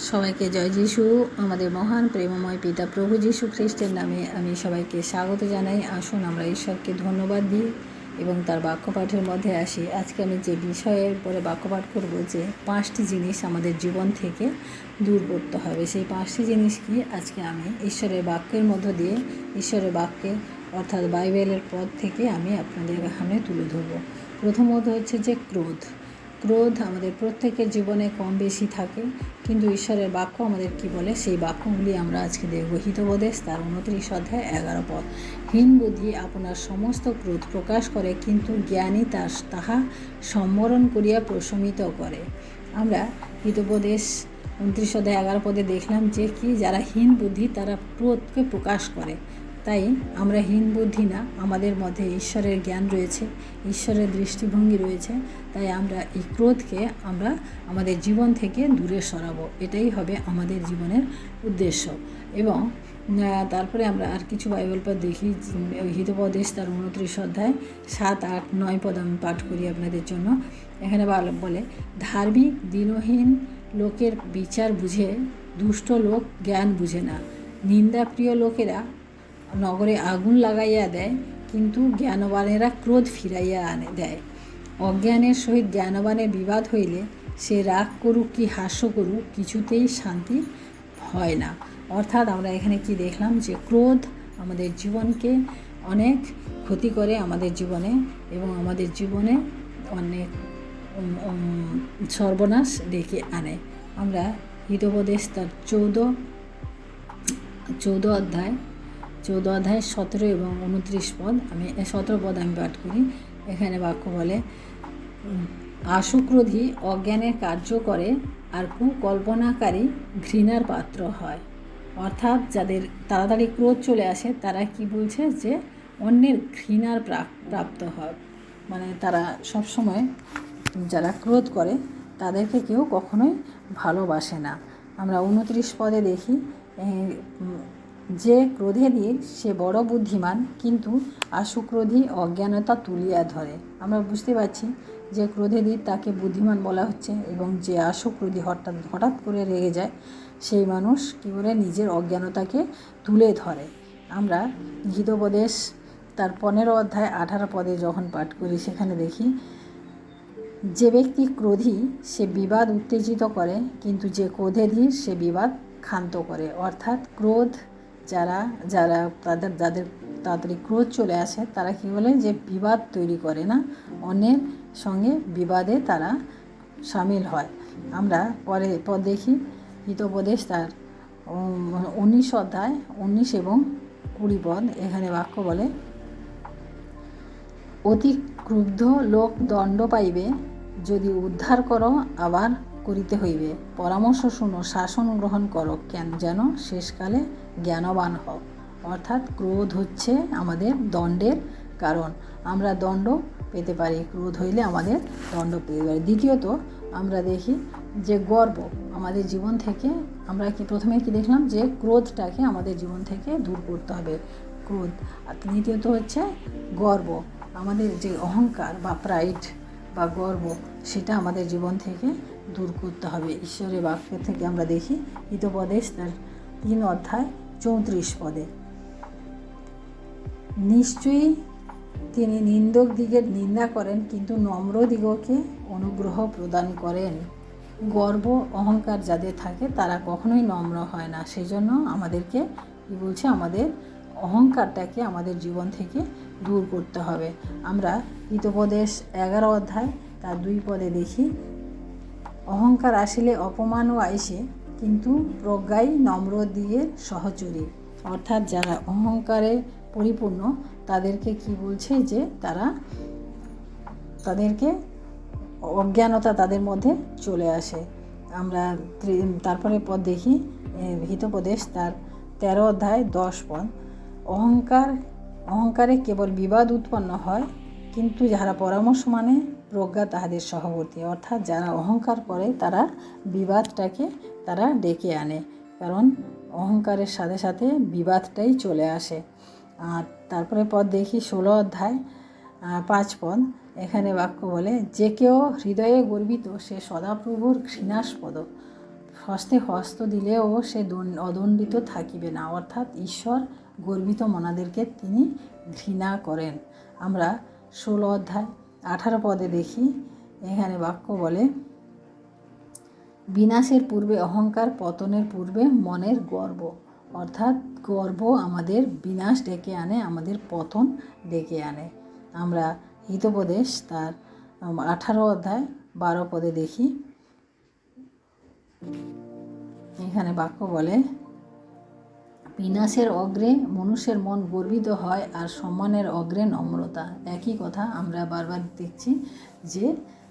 সবাইকে জয় যিশু। আমাদের মহান, প্রেমময় পিতা প্রভু যিশু খ্রিস্টের নামে আমি সবাইকে স্বাগত জানাই। আসুন আমরা ঈশ্বরকে ধন্যবাদ দিই এবং তার বাক্যপাঠের মধ্যে আসি। আজকে আমি যে বিষয়ের উপরে বাক্যপাঠ করব যে পাঁচটি জিনিস আমাদের জীবন থেকে দূর করতে হবে। সেই পাঁচটি জিনিস কি? আজকে আমি ঈশ্বরের বাক্যের মধ্য দিয়ে, ঈশ্বরের বাক্যে অর্থাৎ বাইবেলের পদ থেকে আমি আপনাদের সামনে তুলে ধরব। প্রথমত হচ্ছে যে ক্রোধ। ক্রোধ আমাদের প্রত্যেকের জীবনে কম বেশি থাকে, কিন্তু ঈশ্বরের বাক্য আমাদের কি বলে? সেই বাক্যগুলি আমরা আজকে দেখব। হিতবোদেশ তার উনত্রিশ অধ্যায় এগারো পদ। হীন বুদ্ধি আপনার সমস্ত ক্রোধ প্রকাশ করে, কিন্তু জ্ঞানী তার তাহা সম্বরণ করিয়া প্রশমিত করে। আমরা হিতোপদেশ উনত্রিশ অধ্যায় এগারো পদে দেখলাম যে কি? যারা হীন বুদ্ধি তারা ক্রোধকে প্রকাশ করে। তাই আমরা হীন বুদ্ধি না, আমাদের মধ্যে ঈশ্বরের জ্ঞান রয়েছে, ঈশ্বরের দৃষ্টিভঙ্গি রয়েছে, তাই আমরা এই ক্রোধকে আমরা আমাদের জীবন থেকে দূরে সরাবো। এটাই হবে আমাদের জীবনের উদ্দেশ্য। এবং তারপরে আমরা আর কিছু বাইবেল পদ দেখি হিতোপদেশ তার উনত্রিশ অধ্যায় সাত, আট, নয় পদ আমি পাঠ করি আপনাদের জন্য। এখানে বলে, ধার্মিক, দিনহীন লোকের বিচার বুঝে দুষ্ট লোক জ্ঞান বুঝে না। নিন্দাপ্রিয় লোকেরা নগরে আগুন লাগাইয়া দেয়, কিন্তু জ্ঞানবানেরা ক্রোধ ফিরাইয়া আনে, দেয়। অজ্ঞানের সহিত জ্ঞানবানের বিবাদ হইলে সে রাগ করুক কি হাস্য করুক, কিছুতেই শান্তি হয় না। অর্থাৎ আমরা এখানে কি দেখলাম যে ক্রোধ আমাদের জীবনকে অনেক ক্ষতি করে আমাদের জীবনে এবং আমাদের জীবনে অনেক সর্বনাশ ডেকে আনে। আমরা হিতোপদেশ তার চৌদ্দ চৌদ্দ অধ্যায় চৌদ্দ অধ্যায় সতেরো এবং উনত্রিশ পদ। আমি সতেরো পদ আমি পাঠ করি। এখানে বাক্য বলে, আশুক্রোধী অজ্ঞানের কার্য করে আর কুকল্পনাকারী ঘৃণার পাত্র হয়। অর্থাৎ যাদের তাড়াতাড়ি ক্রোধ চলে আসে, তারা কি বলছে যে, অন্যের ঘৃণার প্রাপ- প্রাপ্ত হয়। মানে তারা সবসময় যারা ক্রোধ করে, তাদেরকে কেউ কখনোই ভালোবাসে না। আমরা উনত্রিশ পদে দেখি যে ক্রোধেরই সে বড় বুদ্ধিমান, কিন্তু আশুক্রোধী অজ্ঞানতা তুলিয়া ধরে। আমরা বুঝতে পারছি যে ক্রোধেরই তাকে বুদ্ধিমান বলা হচ্ছে এবং যে আশুক্রোধী হঠাৎ হঠাৎ করে রেগে যায়, সেই মানুষ কী করে নিজের অজ্ঞানতাকে তুলে ধরে। আমরা গীতোপদেশ তার পনেরো অধ্যায় আঠারো পদে যখন পাঠ করি, সেখানে দেখি, যে ব্যক্তি ক্রোধী, সে বিবাদ উত্তেজিত করে, কিন্তু যে ক্রোধে ক্রোধেধীর সে বিবাদ ক্ষান্ত করে। অর্থাৎ ক্রোধ যারা যারা তাদের, যাদের তাড়াতাড়ি ক্রোধ চলে আসে, তারা কী বলে যে বিবাদ তৈরি করে না। অন্যের সঙ্গে বিবাদে তারা সামিল হয়। আমরা পরে, পর দেখি, হিতোপদেশ তার উনিশ অধ্যায় উনিশ এবং কুড়ি পদ, এখানে বাক্য বলে, অতি ক্রুদ্ধ লোক দণ্ড পাইবে, যদি উদ্ধার করো আবার করিতে হইবে। পরামর্শ শুনো, শাসন গ্রহণ করো, কেন যেন শেষকালে জ্ঞানবান হও। অর্থাৎ ক্রোধ হচ্ছে আমাদের দণ্ডের কারণ। আমরা দণ্ড পেতে পারি, ক্রোধ হইলে আমাদের দণ্ড পেতে পারি। দ্বিতীয়ত, আমরা দেখি যে গর্ব আমাদের জীবন থেকে, আমরা কি প্রথমে কি দেখলাম যে ক্রোধটাকে আমাদের জীবন থেকে দূর করতে হবে, ক্রোধ। আর দ্বিতীয়ত হচ্ছে গর্ব, আমাদের যে অহংকার বা প্রাইড বা গর্ব, সেটা আমাদের জীবন থেকে দূর করতে হবে। ঈশ্বরের বাক্য থেকে আমরা দেখি হিতোপদেশ তার তিন অধ্যায় চৌত্রিশ পদে। নিশ্চয়ই তিনি নিন্দক দিগের নিন্দা করেন, কিন্তু নম্র দিগকে অনুগ্রহ প্রদান করেন। গর্ব, অহংকার যাদের থাকে, তারা কখনোই নম্র হয় না। সেই জন্য আমাদেরকে কী বলছে? আমাদের অহংকারটাকে আমাদের জীবন থেকে দূর করতে হবে। আমরা হিতোপদেশ এগারো অধ্যায় তার দুই পদে দেখি অহংকার আসিলে অপমানও আইসে, কিন্তু প্রজ্ঞাই নম্র দিয়ে সহচরী। অর্থাৎ যারা অহংকারে পরিপূর্ণ, তাদেরকে কি বলছে যে তারা তাদেরকে অজ্ঞানতা তাদের মধ্যে চলে আসে। আমরা ত্রি- তারপরে পদ দেখি হিতোপদেশ তার তেরো অধ্যায় দশ পদ। অহংকার, অহংকারে কেবল বিবাদ উৎপন্ন হয়, কিন্তু যারা পরামর্শ মানে প্রজ্ঞা তাহাদের সহবর্তী। অর্থাৎ যারা অহংকার করে, তারা বিবাদটাকে তারা ডেকে আনে। কারণ অহংকারের সাথে সাথে বিবাদটাই চলে আসে। আর তারপরে পদ দেখি ষোলো অধ্যায় পাঁচ পদ। এখানে বাক্য বলে, যে কেউ হৃদয়ে গর্বিত, সে সদাপ্রভুর ঘৃণাস্পদ। হস্তে হস্ত দিলেও সে দণ্ড- অদণ্ডিত থাকিবে না। অর্থাৎ ঈশ্বর গর্বিত মনাদেরকে তিনি ঘৃণা করেন। আমরা ষোলো অধ্যায় আঠারো পদে দেখি, এখানে বাক্য বলে, বিনাশের পূর্বে অহংকার, পতনের পূর্বে মনের গর্ব। অর্থাৎ গর্ব আমাদের বিনাশ ডেকে আনে, আমাদের পতন ডেকে আনে। আমরা হিতোপদেশ তার আঠারো অধ্যায় বারো পদে দেখি। এখানে বাক্য বলে বিনাশের অগ্রে মনুষ্যের মন গর্বিত হয় আর সম্মানের অগ্রে নম্রতা। একই কথা আমরা বারবার দেখছি যে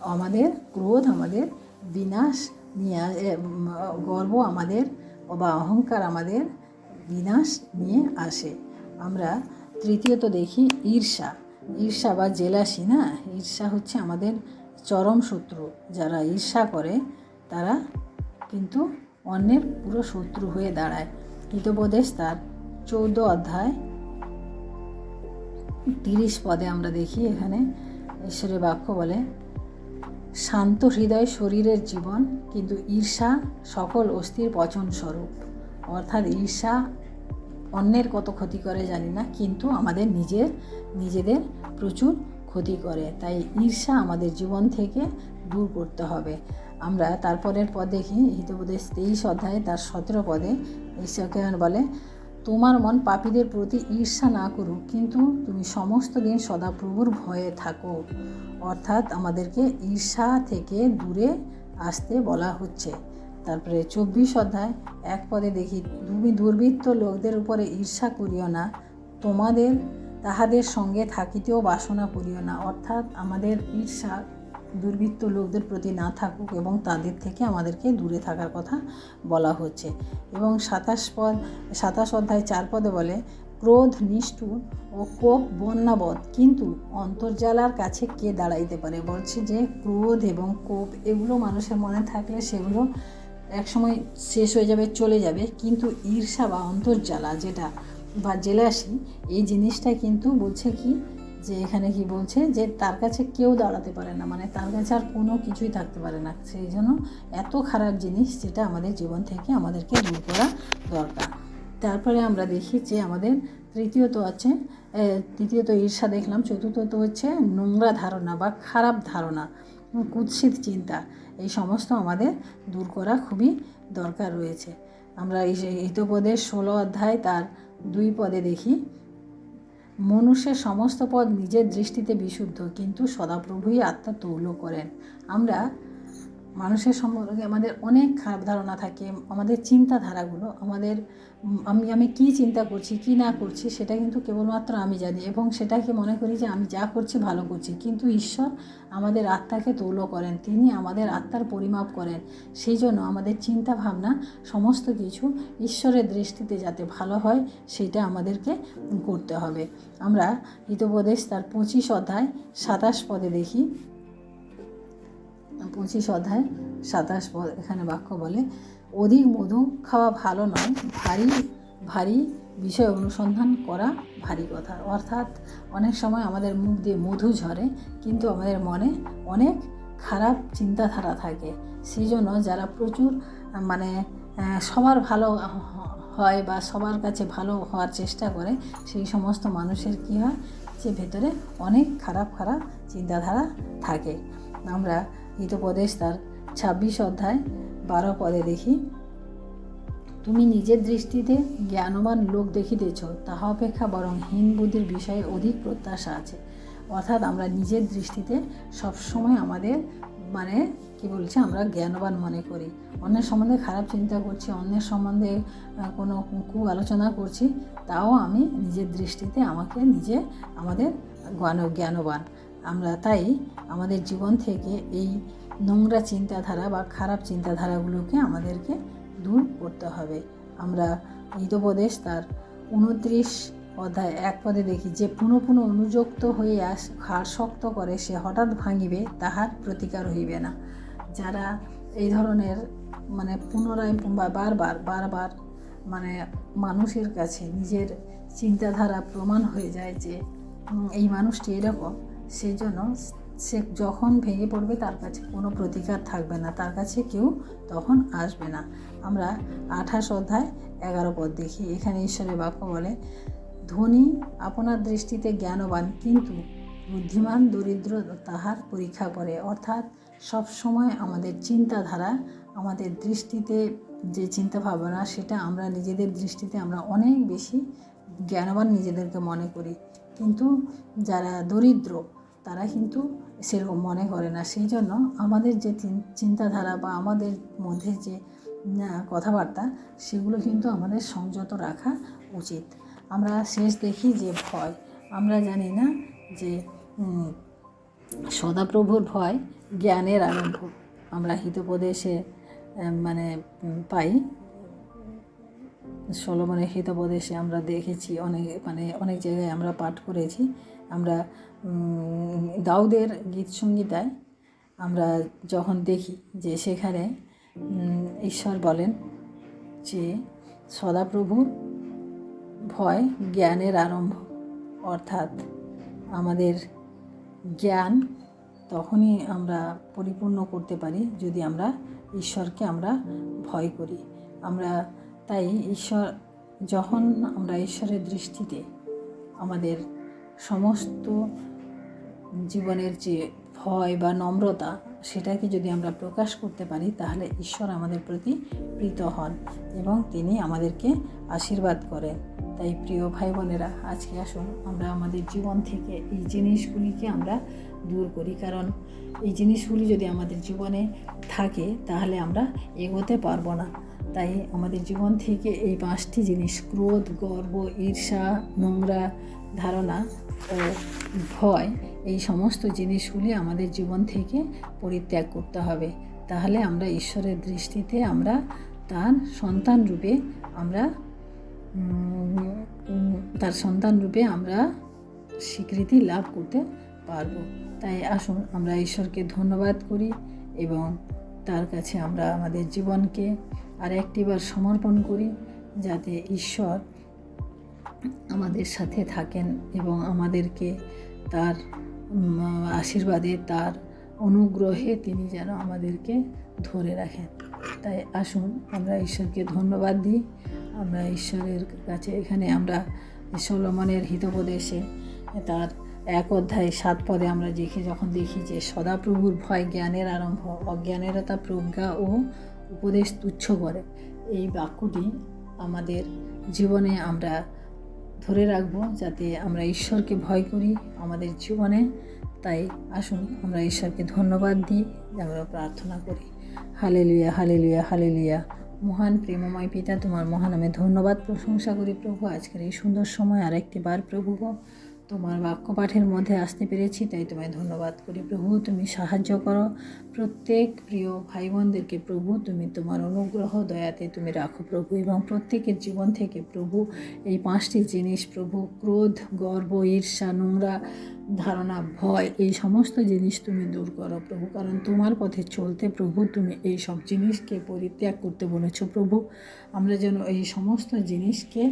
আমাদের ক্রোধ আমাদের বিনাশ নিয়ে গর্ব আমাদের বা অহংকার আমাদের বিনাশ নিয়ে আসে। আমরা তৃতীয়ত দেখি ঈর্ষা। ঈর্ষা বা জেলাসি, না? ঈর্ষা হচ্ছে আমাদের চরম শত্রু। যারা ঈর্ষা করে, তারা কিন্তু অন্যের পুরো শত্রু হয়ে দাঁড়ায়। হিতোপদেশ তার চৌদ্দ অধ্যায় তিরিশ পদে আমরা দেখি এখানে ঈশ্বরের বাক্য বলে, শান্ত হৃদয় শরীরের জীবন, কিন্তু ঈর্ষা সকল অস্থির পচন স্বরূপ। অর্থাৎ ঈর্ষা অন্যের কত ক্ষতি করে জানি না, কিন্তু আমাদের নিজের, নিজেদের প্রচুর ক্ষতি করে। তাই ঈর্ষা আমাদের জীবন থেকে দূর করতে হবে। আমরা তারপরের পদ দেখি হিতোপদেশ তেইশ অধ্যায়ে তার সতেরো পদে ঈশ্বরকে বলে, তোমার মন পাপীদের প্রতি ঈর্ষা না করুক, কিন্তু তুমি সমস্ত দিন সদাপ্রভুর ভয়ে থাকো। অর্থাৎ আমাদেরকে ঈর্ষা থেকে দূরে আসতে বলা হচ্ছে। তারপরে চব্বিশ অধ্যায়, এক পদে দেখি, তুমি দুর্বৃত্ত লোকদের উপরে ঈর্ষা করিও না, তোমাদের তাহাদের সঙ্গে থাকিতেও বাসনা করিও না। অর্থাৎ আমাদের ঈর্ষা দুর্বৃত্ত লোকদের প্রতি না থাকুক এবং তাদের থেকে আমাদেরকে দূরে থাকার কথা বলা হচ্ছে। এবং সাতাশ পদ, সাতাশ অধ্যায় চার পদে বলে, ক্রোধ নিষ্ঠুর ও কোপ বন্যাবধ কিন্তু অন্তর্জালার কাছে কে দাঁড়াইতে পারে? বলছে যে, ক্রোধ এবং কোপ, এগুলো মানুষের মনে থাকলে সেগুলো একসময় শেষ হয়ে যাবে, চলে যাবে। কিন্তু ঈর্ষা বা অন্তর্জালা যেটা বা জেলাসি, এই জিনিসটা কিন্তু বলছে কি যে এখানে কি বলছে যে তার কাছে কেউ দাঁড়াতে পারে না মানে তার কাছে আর কোনো কিছুই থাকতে পারে না। সেই জন্য এত খারাপ জিনিস যেটা আমাদের জীবন থেকে আমাদেরকে দূর করা দরকার। তারপরে আমরা দেখি যে আমাদের তৃতীয়ত আছে তৃতীয়ত ঈর্ষা দেখলাম, চতুর্থত হচ্ছে নোংরা ধারণা বা খারাপ ধারণা, কুৎসিত চিন্তা। এই সমস্ত আমাদের দূর করা খুবই দরকার রয়েছে। আমরা এই হিতোপদের ষোলো অধ্যায় তার দুই পদে দেখি মনুষ্যের সমস্ত পদ নিজের দৃষ্টিতে বিশুদ্ধ কিন্তু সদাপ্রভুই আত্মা তৌল করেন। আমরা মানুষের সম্পর্কে আমাদের অনেক খারাপ ধারণা থাকে, আমাদের চিন্তাধারাগুলো, আমাদের আমি আমি কী চিন্তা করছি, কী না করছি, সেটা কিন্তু কেবলমাত্র আমি জানি এবং সেটাকে মনে করি যে আমি যা করছি ভালো করছি। কিন্তু ঈশ্বর আমাদের আত্মাকে তৌল করেন, তিনি আমাদের আত্মার পরিমাপ করেন। সেই জন্য আমাদের চিন্তা ভাবনা সমস্ত কিছু ঈশ্বরের দৃষ্টিতে যাতে ভালো হয়, সেটা আমাদেরকে করতে হবে। আমরা হিতোপদেশ তার পঁচিশ অধ্যায় সাতাশ পদে দেখি। পঁচিশ অধ্যায় সাতাশ পদ এখানে বাক্য বলে, অধিক মধু খাওয়া ভালো নয়, ভারী ভারী বিষয় অনুসন্ধান করা ভারী কথা। অর্থাৎ অনেক সময় আমাদের মুখ দিয়ে মধু ঝরে, কিন্তু আমাদের মনে অনেক খারাপ চিন্তাধারা থাকে। সেই জন্য যারা প্রচুর মানে সবার ভালো হয় বা সবার কাছে ভালো হওয়ার চেষ্টা করে, সেই সমস্ত মানুষের কী হয়? যে ভেতরে অনেক খারাপ খারাপ চিন্তাধারা থাকে। আমরা হিতোপদেশ তার ছাব্বিশ অধ্যায় বারো পদে দেখি। তুমি নিজের দৃষ্টিতে জ্ঞানবান লোক দেখিতেছ, তাহা অপেক্ষা বরং হীন বুদ্ধির বিষয়ে অধিক প্রত্যাশা আছে। অর্থাৎ আমরা নিজের দৃষ্টিতে সবসময় আমাদের মানে কি বলছে, আমরা জ্ঞানবান মনে করি। অন্যের সম্বন্ধে খারাপ চিন্তা করছি, অন্যের সম্বন্ধে কোনো কু আলোচনা করছি, তাও আমি নিজের দৃষ্টিতে আমাকে নিজে, আমাদের জ্ঞান জ্ঞানবান। আমরা তাই আমাদের জীবন থেকে এই নোংরা চিন্তাধারা বা খারাপ চিন্তাধারাগুলোকে আমাদেরকে দূর করতে হবে। আমরা হিতোপদেশ তার উনত্রিশ অধ্যায় এক পদে দেখি, যে পুনঃ পুনঃ অনুযুক্ত হয়ে আস শক্ত করে সে হঠাৎ ভাঙিবে, তাহার প্রতিকার হইবে না। যারা এই ধরনের মানে পুনরায় বা বারবার বারবার মানে মানুষের কাছে নিজের চিন্তাধারা প্রমাণ হয়ে যায় যে এই মানুষটি এরকম সেই জন্য সে যখন ভেঙে পড়বে তার কাছে কোনো প্রতিকার থাকবে না। তার কাছে কেউ তখন আসবে না। আমরা আঠাশ অধ্যায় এগারো পদ দেখি। এখানে ঈশ্বরের বাক্য বলে, ধনী আপনার দৃষ্টিতে জ্ঞানবান, কিন্তু বুদ্ধিমান, দরিদ্র তাহার পরীক্ষা করে। অর্থাৎ সব সময় আমাদের চিন্তাধারা, আমাদের দৃষ্টিতে যে চিন্তা ভাবনা সেটা আমরা নিজেদের দৃষ্টিতে আমরা অনেক বেশি জ্ঞানবান নিজেদেরকে মনে করি। কিন্তু যারা দরিদ্র তারা কিন্তু সেরকম মনে করে না। সেই জন্য আমাদের যে চিন্তাধারা বা আমাদের মধ্যে যে কথাবার্তা, সেগুলো কিন্তু আমাদের সংযত রাখা উচিত। আমরা শেষ দেখি যে ভয়। আমরা জানি না যে সদাপ্রভুর ভয় জ্ঞানের আরম্ভ। আমরা হিতোপদেশে মানে পাই। সলমনের হিতোপদেশে আমরা দেখেছি অনেক মানে অনেক জায়গায় আমরা পাঠ করেছি। আমরা দাউদের গীত সঙ্গীতায় আমরা যখন দেখি যে সেখানে ঈশ্বর বলেন যে সদাপ্রভু ভয় জ্ঞানের আরম্ভ। অর্থাৎ আমাদের জ্ঞান তখনই আমরা পরিপূর্ণ করতে পারি যদি আমরা ঈশ্বরকে আমরা ভয় করি। আমরা তাই ঈশ্বর, যখন আমরা ঈশ্বরের দৃষ্টিতে আমাদের সমস্ত জীবনের যে ভয় বা নম্রতা, সেটাকে যদি আমরা প্রকাশ করতে পারি, তাহলে ঈশ্বর আমাদের প্রতি প্রীত হন এবং তিনি আমাদেরকে আশীর্বাদ করেন। তাই প্রিয় ভাই বোনেরা আজকে আসুন আমরা আমাদের জীবন থেকে এই জিনিসগুলিকে আমরা দূর করি। কারণ এই জিনিসগুলি যদি আমাদের জীবনে থাকে, তাহলে আমরা এগোতে পারব না। তাই আমাদের জীবন থেকে এই পাঁচটি জিনিস, ক্রোধ, গর্ব, ঈর্ষা, নোংরা ধারণা ও ভয় এই সমস্ত জিনিসগুলি আমাদের জীবন থেকে পরিত্যাগ করতে হবে। তাহলে আমরা ঈশ্বরের দৃষ্টিতে আমরা তার সন্তান রূপে আমরা তার সন্তান রূপে আমরা স্বীকৃতি লাভ করতে পারব। তাই আসুন আমরা ঈশ্বরকে ধন্যবাদ করি এবং তার কাছে আমরা আমাদের জীবনকে আর একটিবার সমর্পণ করি যাতে ঈশ্বর আমাদের সাথে থাকেন এবং আমাদেরকে তার আশীর্বাদে, তার অনুগ্রহে তিনি যেন আমাদেরকে ধরে রাখেন। তাই আসুন, আমরা ঈশ্বরকে ধন্যবাদ দিই। আমরা ঈশ্বরের কাছে, এখানে আমরা সলমনের হিতোপদেশে তার এক অধ্যায় সাত পদে আমরা দেখি, যখন দেখি যে সদাপ্রভুর ভয় জ্ঞানের আরম্ভ, অজ্ঞানেরতা প্রজ্ঞা ও উপদেশ তুচ্ছ করে। এই বাক্যটি আমাদের জীবনে আমরা ধরে রাখব যাতে আমরা ঈশ্বরকে ভয় করি আমাদের জীবনে। তাই আসুন আমরা ঈশ্বরকে ধন্যবাদ দিই, আমরা প্রার্থনা করি। Hallelujah hallelujah hallelujah. মহান প্রেমময় পিতা, তোমার মহানামে ধন্যবাদ প্রশংসা করি প্রভু। আজকের এই সুন্দর সময় আরেকটি বার প্রভু তোমার বাক্য পাঠের মধ্যে আসতে পেরেছি, তাই তোমায় ধন্যবাদ করি। প্রভু, তুমি সাহায্য করো। প্রত্যেক প্রিয় ভাই বোনদেরকে প্রভু, তুমি তোমার অনুগ্রহ দয়াতে তুমি রাখো প্রভু এবং প্রত্যেকের জীবন থেকে প্রভু, এই পাঁচটি জিনিস প্রভু, ক্রোধ, গর্ব, ঈর্ষা, নোংরা ধারণা, ভয়, এই সমস্ত জিনিস তুমি দূর করো প্রভু। কারণ তোমার পথে চলতে প্রভু, তুমি এই সব জিনিসকে পরিত্যাগ করতে বলেছ প্রভু। আমরা যেন এই সমস্ত জিনিসকে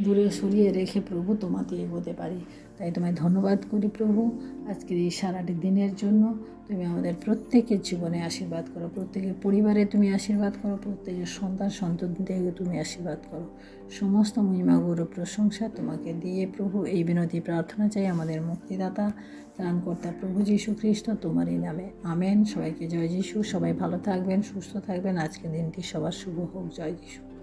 দূরে সরিয়ে রেখে প্রভু তোমাতে এগোতে পারি। তাই তোমায় ধন্যবাদ করি প্রভু। আজকের এই সারাটি দিনের জন্য তুমি আমাদের প্রত্যেকের জীবনে আশীর্বাদ করো, প্রত্যেকের পরিবারে তুমি আশীর্বাদ করো, প্রত্যেকের সন্তান সন্ততিদেরকে তুমি আশীর্বাদ করো। সমস্ত মহিমা, গৌরব, প্রশংসা তোমাকে দিয়ে প্রভু এই বিনতি প্রার্থনা চাই আমাদের মুক্তিদাতা ত্রাণকর্তা প্রভু যীশু খ্রিস্ট তোমারই নামে। আমেন। সবাইকে জয় যিশু। সবাই ভালো থাকবেন, সুস্থ থাকবেন। আজকের দিনটি সবার শুভ হোক। জয় যিশু।